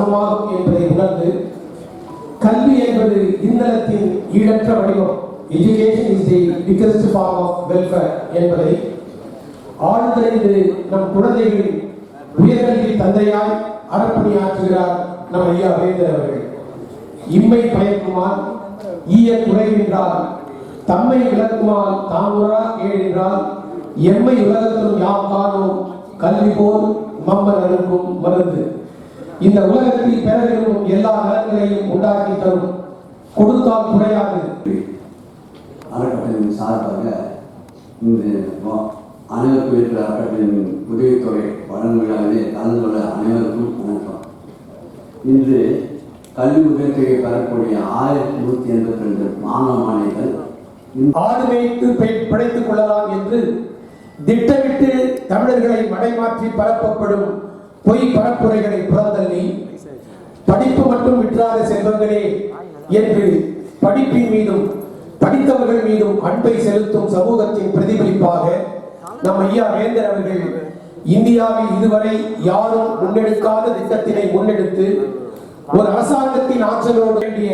சமமாகும் என்பதை உணர்ந்து கல்வி என்பது இந்தளத்தின் ஈடற்ற வடிவம். Education is the biggest form of welfare என்பதை ஆழ்ந்தறிந்து நம் குழந்தைகளின் உயர்கல்வி தந்தையால் அறப்பணியாற்றுகிறார் நம் ஐயா வேந்தர் அவர்கள். இம்மை பயக்குமால் ஈய குறைகின்றால் தம்மை விளக்குமால் தாமுறா கேழின்றால் எம்மை உலகத்திலும் யாம் காணோம் கல்வி போல் மம்மர் அருக்கும் மருந்து. இந்த உலகத்தில் பெற விரும்பும் எல்லா நலன்களையும் உண்டாக்கி தரும். கொடுத்தால் குறையாது. அறக்கட்டளையின் சார்பாக இந்த அனைவருக்கும் இருக்கிற அறக்கட்டளையின் உதவித்தொகை வழங்கும் விழாவிலே கலந்து கொள்ள அனைவருக்கும் வணக்கம். இன்று கல்வி உதவித்தொகை பெறக்கூடிய ஆயிரத்தி நூற்றி எண்பத்தி ரெண்டு மாணவ மாணவிகள் ஆடு பெ- பிழைத்துக் கொள்ளலாம் என்று திட்டமிட்டு தமிழர்களை மடைமாற்றி பரப்பப்படும் பொய் பரப்புரைகளை புறந்தள்ளி படிப்பு மட்டும் விற்றாத செல்வங்களே என்று படிப்பின் மீதும் படித்தவர்கள் மீதும் அன்பை செலுத்தும் சமூகத்தின் பிரதிபலிப்பாக நம் ஐயா வேந்தர் அவர்கள் இந்தியாவில் இதுவரை யாரும் முன்னெடுக்காத திட்டத்தினை முன்னெடுத்து ஒரு அரசாங்கத்தின் ஆற்றலோடு வேண்டிய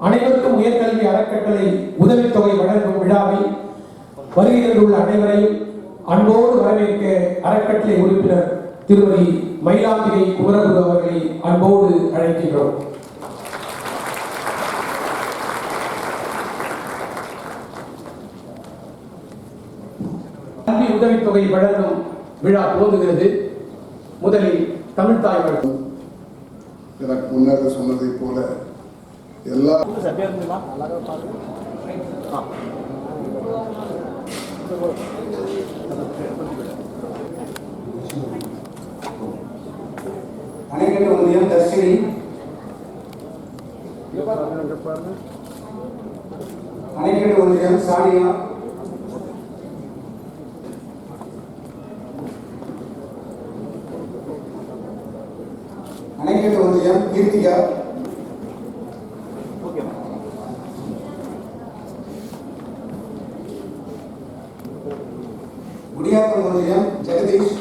அனைவருக்கும் உயர்கல்வி அறக்கட்டளை உதவித்தொகை வழங்கும் விழாவில் வருகையில் உள்ள அனைவரையும் அன்போடு வரவேற்க அறக்கட்டளை உறுப்பினர் திருமதி மயிலாம்பிகை குமரகுரு அவர்களை அன்போடு அழைக்கின்றோம். கல்வி உதவித்தொகை வழங்கும் விழா துவங்குகிறது. முதலில் தமிழ்தாய் வழங்கும் எனக்கு முன்னர் சொன்னதைப் போல எல்லா அணைக்கட்டு ஒன்றியம் தர்ஷினி அணைக்கட்டு ஒன்றியம் அணைக்கட்டு ஒன்றியம் கீர்த்திகா குடியாத்தம் ஒன்றியம் ஜெகதீஷ்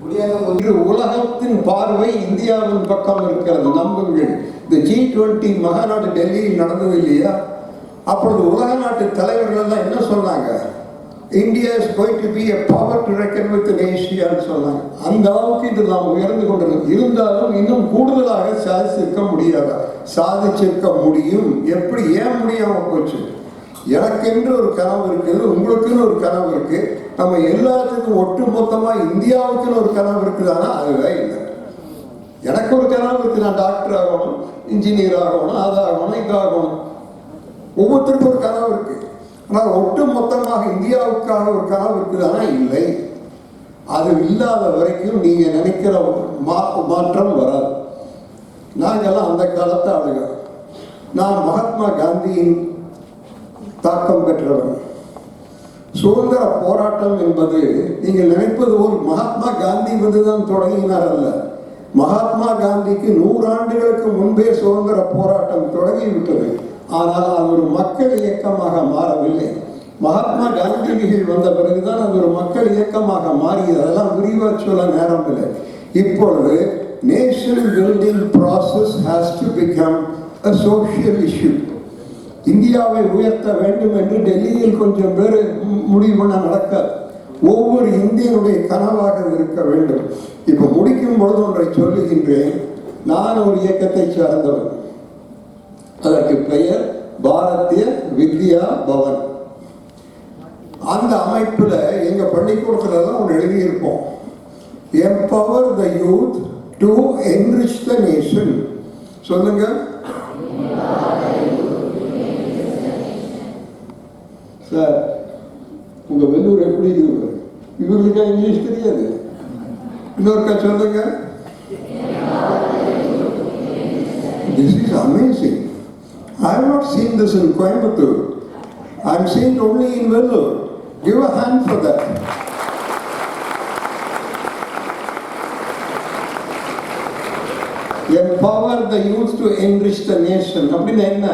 குடியாத்தம் ஒன்றியம் இன்று உலகத்தின் பார்வை இந்தியாவின் பக்கம் இருக்கிறது. நம்புங்கள். இந்த ஜி டுவெண்ட்டி மகாநாடு டெல்லியில் நடந்தது இல்லையா? அப்பொழுது உலக நாட்டு தலைவர்கள் எல்லாம் என்ன சொன்னாங்க? India is going to be a power to reckon with ஏஷியான்னு சொன்னாங்க. அந்த அளவுக்கு இது நாம் உயர்ந்து கொண்டிருக்கோம் இருந்தாலும் இன்னும் கூடுதலாக சாதிச்சிருக்க முடியாது? சாதிச்சிருக்க முடியும். எப்படி? ஏன் முடியாமல் போச்சு? எனக்கென்று ஒரு கனவு இருக்குது உங்களுக்குன்னு ஒரு கனவு இருக்கு. நம்ம எல்லாத்துக்கும் ஒட்டு மொத்தமா இந்தியாவுக்குன்னு ஒரு கனவு இருக்குதானா அதுவே இல்லை. எனக்கு ஒரு கனவு இருக்கு நான் டாக்டர் ஆகணும் இன்ஜினியர் ஆகணும் அதாகணும் இதாகணும். ஒவ்வொருத்தருக்கும் ஒரு கனவு இருக்கு. ஆனால் ஒட்டு மொத்தமாக இந்தியாவுக்காக ஒரு கனவு இருக்குதானா இல்லை. அது இல்லாத வரைக்கும் நீங்க நினைக்கிற மா மாற்றம் வராது. நாங்கள்லாம் அந்த காலத்தை ஆளுங்க. நான் மகாத்மா காந்தியின் தாக்கம் பெற்றவர். சுதந்திர போராட்டம் என்பது நீங்கள் நினைப்பது போல் மகாத்மா காந்தி வந்துதான் தொடங்கினார் அல்ல. மகாத்மா காந்திக்கு நூறாண்டுகளுக்கு முன்பே சுதந்திர போராட்டம் தொடங்கிவிட்டது. ஆனால் அது ஒரு மக்கள் இயக்கமாக மாறவில்லை. மகாத்மா காந்திகள் வந்த பிறகுதான் அது ஒரு மக்கள் இயக்கமாக மாறியது. அதெல்லாம் விரிவாக சொல்ல நேரம் இல்லை. இப்பொழுது nation building process has to become a social issue இந்தியாவை உயர்த்த வேண்டும் என்று டெல்லியில் கொஞ்சம் பேர் முடிவு பண்ண நடக்காது. ஒவ்வொரு இந்தியனுடைய கனவாக இருக்க வேண்டும். இப்போ முடிக்கும் பொழுது ஒன்றை சொல்லுகின்றேன். நான் ஒரு இயக்கத்தை சார்ந்தவன். அதற்கு பெயர் பாரதிய வித்யா பவன். அந்த அமைப்புல எங்க பள்ளிக்கூடத்துல ஒன்று எழுதியிருப்போம். Empower the youth to enrich the nation சொல்லுங்க. சார் உங்கள் வெள்ளூர் எப்படி இருக்குது இவர்களுக்கா இங்கிலீஷ் தெரியாது இன்னொருக்கா சொல்லுங்க this is amazing I have not seen this in Coimbatore I am seen only in Vellore give a hand for that empower the youth to enrich the nation அப்படின்னு என்ன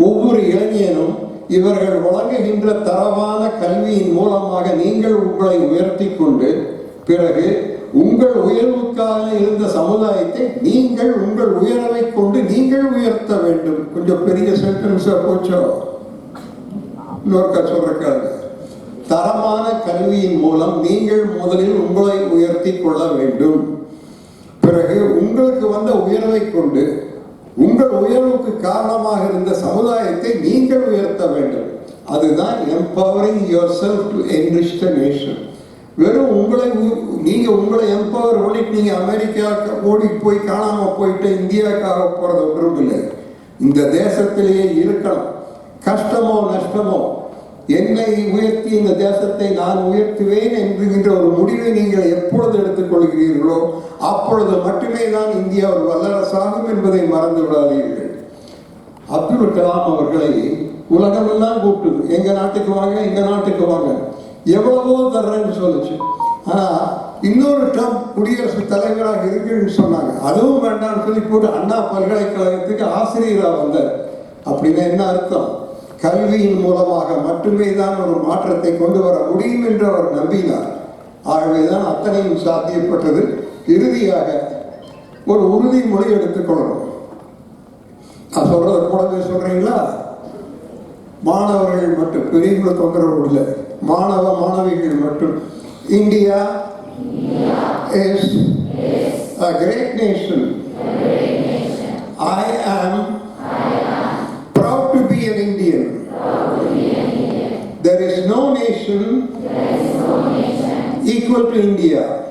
ஒவ்வொரு இளைஞனும் இவர்கள் வழங்குகின்ற தரவான கல்வியின் மூலமாக நீங்கள் உங்களை உயர்த்தி கொண்டு பிறகு உங்கள் உயர்வுக்காக இருந்த சமுதாயத்தை நீங்கள் உங்கள் உயர்வை கொண்டு நீங்கள் உயர்த்த வேண்டும். கொஞ்சம் பெரிய சென்டென்ஸா போச்சோ? இன்னொருக்கா சொல்றாங்க தரமான கல்வியின் மூலம் நீங்கள் முதலில் உங்களை உயர்த்தி கொள்ள வேண்டும். பிறகு உங்களுக்கு வந்த உயர்வை கொண்டு உங்கள் உயர்வுக்கு காரணமாக இருந்த சமுதாயத்தை நீங்கள் உயர்த்த வேண்டும். அதுதான் empowering yourself to enrich the nation வெறும் உங்களை நீங்கள் உங்களை எம்பவர் பண்ணிட்டு நீங்கள் அமெரிக்கா ஓடி போய் காணாமல் போயிட்டு இந்தியாவுக்காக போகிறது ஒன்றும் இல்லை. இந்த தேசத்திலேயே இருக்கணும் கஷ்டமோ நஷ்டமோ என்னை உயர்த்தி இந்த தேசத்தை நான் உயர்த்துவேன் என்கின்ற ஒரு முடிவை நீங்கள் எப்பொழுது எடுத்துக்கொள்கிறீர்களோ அப்பொழுது மட்டுமே தான் இந்தியா ஒரு வல்லரசாகும் என்பதை மறந்து விடாதீர்கள் அப்துல் கலாம் அவர்களை உலகமெல்லாம் கூப்பிட்டுது. எங்க நாட்டுக்கு வாங்க எங்க நாட்டுக்கு வாங்க. எவ்வளவோ தர்றேன்னு சொல்லுச்சு. ஆனா இன்னொரு ட்ரம்ப் குடியரசுத் தலைவராக இருக்குன்னு சொன்னாங்க. அதுவும் வேண்டாம்னு சொல்லி போட்டு அண்ணா பல்கலைக்கழகத்துக்கு ஆசிரியராக வந்தார். அப்படின்னா என்ன அர்த்தம்? கல்வியின் மூலமாக மட்டுமே தான் ஒரு மாற்றத்தை கொண்டு வர முடியும் என்று அவர் நம்பினார். ஆகவேதான் அத்தனையும் சாத்தியப்பட்டது. இறுதியாக ஒரு உறுதிமொழி எடுத்துக்கொள்ளணும் நான் சொல்றது கூடவே சொல்றீங்களா? மாணவர்கள் மட்டும் பெரியவங்களை தொந்தரவு இல்லை. மாணவ மாணவிகள் மட்டும். India is a great nation. To India.